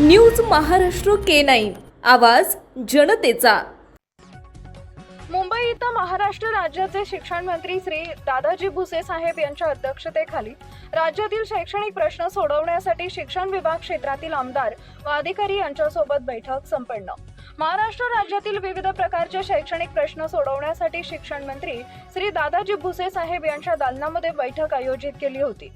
News Maharashtra K nine. आवाज जनतेचा. मुंबई इथं महाराष्ट्र राज्याचे शिक्षण मंत्री श्री दादाजी भुसे साहेब यांच्या अध्यक्षतेखाली राज्यातील शैक्षणिक प्रश्न सोडवण्यासाठी शिक्षण विभाग क्षेत्रातील आमदार व अधिकारी यांच्यासोबत बैठक संपन्न. महाराष्ट्र राज्यातील विविध प्रकारचे शैक्षणिक प्रश्न सोडवण्यासाठी शिक्षण मंत्री श्री दादाजी भुसे साहेब यांच्या दालनामध्ये बैठक आयोजित केली होती.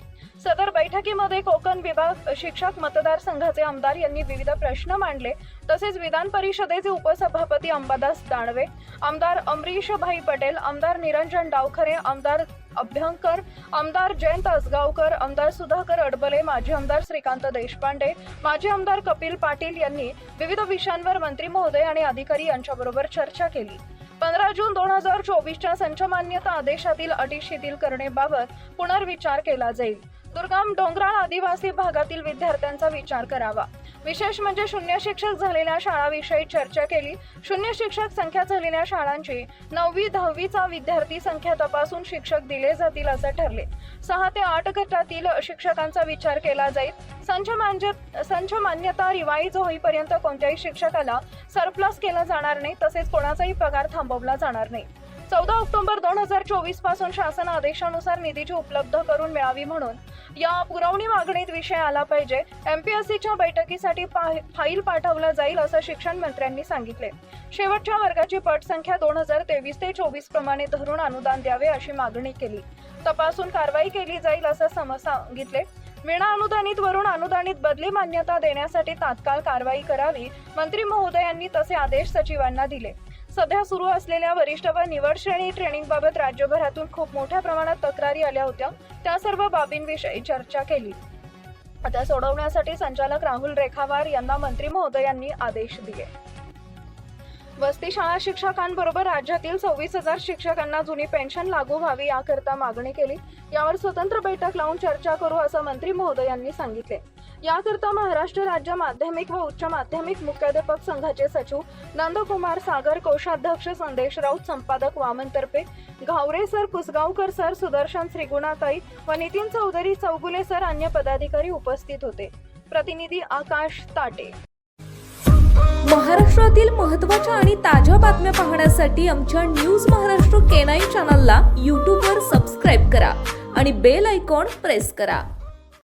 सदर बैठकीमध्ये कोकण विभाग शिक्षक मतदारसंघाचे आमदार यांनी विविध प्रश्न मांडले तसेच विधान परिषदेचे उपसभापती अंबादास दानवे आमदार अमरीश भाई पटेल आमदार निरंजन डावखरे आमदार अभ्यंकर आमदार जयंत असगावकर आमदार सुधाकर अडबले माजी आमदार श्रीकांत देशपांडे माजी आमदार कपिल पाटील यांनी विविध विषयांवर मंत्री महोदय आणि अधिकारी यांच्याबरोबर चर्चा केली. पंधरा जून दोन हजार चोवीसच्या संचमान्यता आदेशातील अटी शिथिल करणेबाबत पुनर्विचार केला जाईल. दुर्गम डोंगराळ आदिवासी भागातील विद्यार्थ्यांचा विचार करावा. विशेष म्हणजे शून्य शिक्षक झालेल्या शाळाविषयी चर्चा केली. शून्य शिक्षक संख्या झालेल्या शाळांची नववी दहावीचा विद्यार्थी संख्या तपासून शिक्षक दिले जातील असे ठरले. सहा ते आठ गटातील शिक्षकांचा विचार केला जाईल. संच मान्य संच मान्यता रिवाईज होईपर्यंत कोणत्याही शिक्षकाला सरप्लस केला जाणार नाही तसेच कोणाचाही पगार थांबवला जाणार नाही. चौदा ऑक्टोबर दोन हजार चोवीसपासून शासन आदेशानुसार निधीची उपलब्ध करून मिळावी म्हणून या पुरवणी मागणीत विषय आला पाहिजे. एमपीएससीच्या बैठकीसाठी फाईल पाठवला जाईल असं शिक्षण मंत्र्यांनी सांगितले. शेवटच्या वर्गाची पटसंख्या दोन हजार तेवीस ते चोवीस प्रमाणे धरून अनुदान द्यावे अशी मागणी केली. तपासून कारवाई केली जाईल असं सम सांगितले. विना अनुदानित वरून अनुदानित बदली मान्यता देण्यासाठी तात्काळ कारवाई करावी मंत्री महोदयांनी तसे आदेश सचिवांना दिले. सध्या सुरू असलेल्या वरिष्ठ व निवड श्रेणी ट्रेनिंगबाबत राज्यभरातून खूप मोठ्या प्रमाणात तक्रारी आल्या होत्या. त्या सर्व बाबींविषयी चर्चा केली. त्या सोडवण्यासाठी संचालक राहुल रेखावार यांना मंत्री महोदयांनी आदेश दिले. वस्ती शाळा शिक्षकांबरोबर राज्यातील सव्वीस हजार शिक्षकांना जुनी पेन्शन लागू व्हावी याकरता मागणी केली. यावर स्वतंत्र बैठक लावून चर्चा करू असं मंत्री महोदयांनी सांगितले. याकरता महाराष्ट्र राज्य माध्यमिक व उच्च माध्यमिक मुख्याध्यापक संघाचे सचिव नंदकुमार सागर कोषाध्यक्ष संदेश राऊत संपादक वामन तर्फे घावरे सर कुसगावकर सर सुदर्शन श्रीगुणाताई व नितीन चौधरी चौगुले सर अन्य पदाधिकारी उपस्थित होते. प्रतिनिधी आकाश ताटे. महाराष्ट्रातील महत्त्वाच्या आणि ताज्या बातम्या पाहण्यासाठी आमच्या न्यूज महाराष्ट्र केनाई चॅनलला यूट्यूबवर सबस्क्राईब करा आणि बेल आयकॉन प्रेस करा.